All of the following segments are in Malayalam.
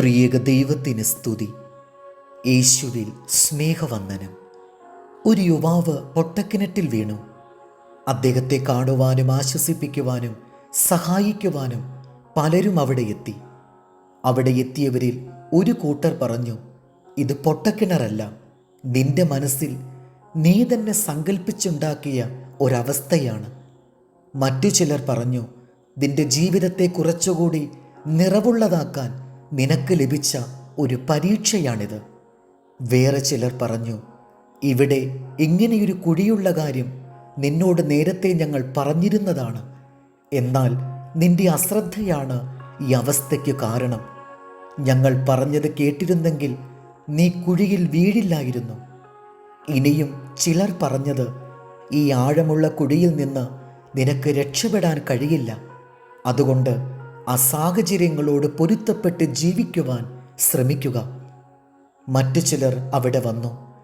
ത്രിയേക ദൈവത്തിന് സ്തുതി. യേശുവിൽ സ്നേഹവന്ദനം. ഒരു യുവാവ് പൊട്ടക്കിണറ്റിൽ വീണു. അദ്ദേഹത്തെ കാണുവാനും ആശ്വസിപ്പിക്കുവാനും സഹായിക്കുവാനും പലരും അവിടെ എത്തി. അവിടെ എത്തിയവരിൽ ഒരു കൂട്ടർ പറഞ്ഞു ഇത് പൊട്ടക്കിണറല്ല. നിന്റെ മനസ്സിൽ നീ തന്നെ സങ്കല്പിച്ചുണ്ടാക്കിയ ഒരവസ്ഥയാണ്. മറ്റു ചിലർ പറഞ്ഞു നിന്റെ ജീവിതത്തെ കുറച്ചുകൂടി നിറവുള്ളതാക്കാൻ നിനക്ക് ലഭിച്ച ഒരു പരീക്ഷയാണിത്. വേറെ ചിലർ പറഞ്ഞു ഇവിടെ ഇങ്ങനെയൊരു കുഴിയുള്ള കാര്യം നിന്നോട് നേരത്തെ ഞങ്ങൾ പറഞ്ഞിരുന്നതാണ്. എന്നാൽ നിന്റെ അശ്രദ്ധയാണ് ഈ അവസ്ഥയ്ക്ക് കാരണം. ഞങ്ങൾ പറഞ്ഞത് കേട്ടിരുന്നെങ്കിൽ നീ കുഴിയിൽ വീഴില്ലായിരുന്നു. ഇനിയും ചിലർ പറഞ്ഞത് ഈ ആഴമുള്ള കുഴിയിൽ നിന്ന് നിനക്ക് രക്ഷപ്പെടാൻ കഴിയില്ല. അതുകൊണ്ട് ആ സാഹചര്യങ്ങളോട് പൊരുത്തപ്പെട്ട് ജീവിക്കുവാൻ ശ്രമിക്കുക. മറ്റു ചിലർ അവിടെ വന്നു.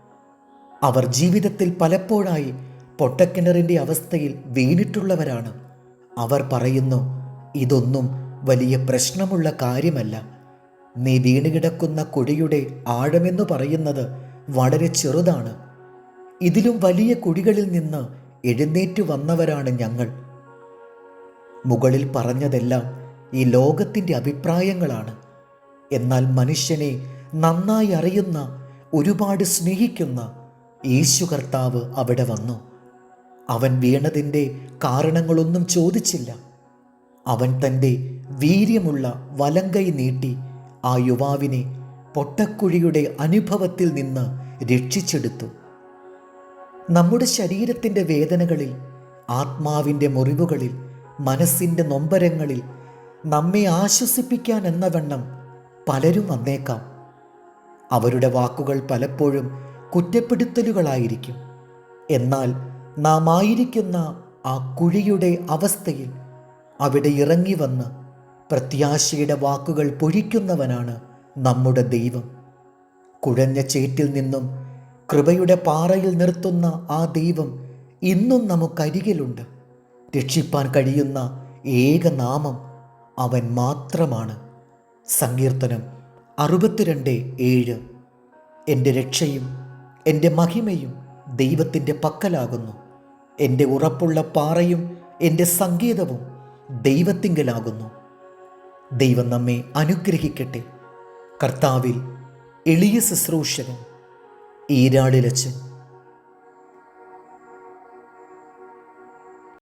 അവർ ജീവിതത്തിൽ പലപ്പോഴായി പൊട്ടക്കിണറിന്റെ അവസ്ഥയിൽ വീണിട്ടുള്ളവരാണ്. അവർ പറയുന്നു ഇതൊന്നും വലിയ പ്രശ്നമുള്ള കാര്യമല്ല. നീ വീണുകിടക്കുന്ന കുഴിയുടെ ആഴമെന്ന് പറയുന്നത് വളരെ ചെറുതാണ്. ഇതിലും വലിയ കുഴികളിൽ നിന്ന് എഴുന്നേറ്റു വന്നവരാണ് ഞങ്ങൾ. മുകളിൽ പറഞ്ഞതെല്ലാം ഈ ലോകത്തിന്റെ അഭിപ്രായങ്ങളാണ്. എന്നാൽ മനുഷ്യനെ നന്നായി അറിയുന്ന ഒരുപാട് സ്നേഹിക്കുന്ന യേശു കർത്താവ് അവിടെ വന്നു. അവൻ വീണതിന്റെ കാരണങ്ങളൊന്നും ചോദിച്ചില്ല. അവൻ തന്റെ വീര്യമുള്ള വലങ്കൈ നീട്ടി ആ യുവാവിനെ പൊട്ടക്കുഴിയുടെ അനുഭവത്തിൽ നിന്ന് രക്ഷിച്ചെടുത്തു. നമ്മുടെ ശരീരത്തിന്റെ വേദനകളിൽ ആത്മാവിന്റെ മുറിവുകളിൽ മനസ്സിന്റെ നൊമ്പരങ്ങളിൽ നമ്മെ ആശ്വസിപ്പിക്കാൻ എന്ന വണ്ണം പലരും വന്നേക്കാം. അവരുടെ വാക്കുകൾ പലപ്പോഴും കുറ്റപ്പെടുത്തലുകളായിരിക്കും. എന്നാൽ നാം ആയിരിക്കുന്ന ആ കുഴിയുടെ അവസ്ഥയിൽ അവിടെ ഇറങ്ങി വന്ന് പ്രത്യാശയുടെ വാക്കുകൾ പൊഴിക്കുന്നവനാണ് നമ്മുടെ ദൈവം. കുഴഞ്ഞ ചേറ്റിൽ നിന്നും കൃപയുടെ പാറയിൽ നിർത്തുന്ന ആ ദൈവം ഇന്നും നമുക്കരികിലുണ്ട്. രക്ഷിപ്പാൻ കഴിയുന്ന ഏക നാമം അവൻ മാത്രമാണ്. സങ്കീർത്തനം അറുപത്തിരണ്ട് ഏഴ്. എന്റെ രക്ഷയും എന്റെ മഹിമയും ദൈവത്തിന്റെ പക്കലാകുന്നു. എന്റെ ഉറപ്പുള്ള പാറയും എന്റെ സംഗീതവും ദൈവത്തിങ്കലാകുന്നു. ദൈവം നമ്മെ അനുഗ്രഹിക്കട്ടെ. കർത്താവിൽ എളിയ ശുശ്രൂഷകൻ ഈരാളിലച്ചൻ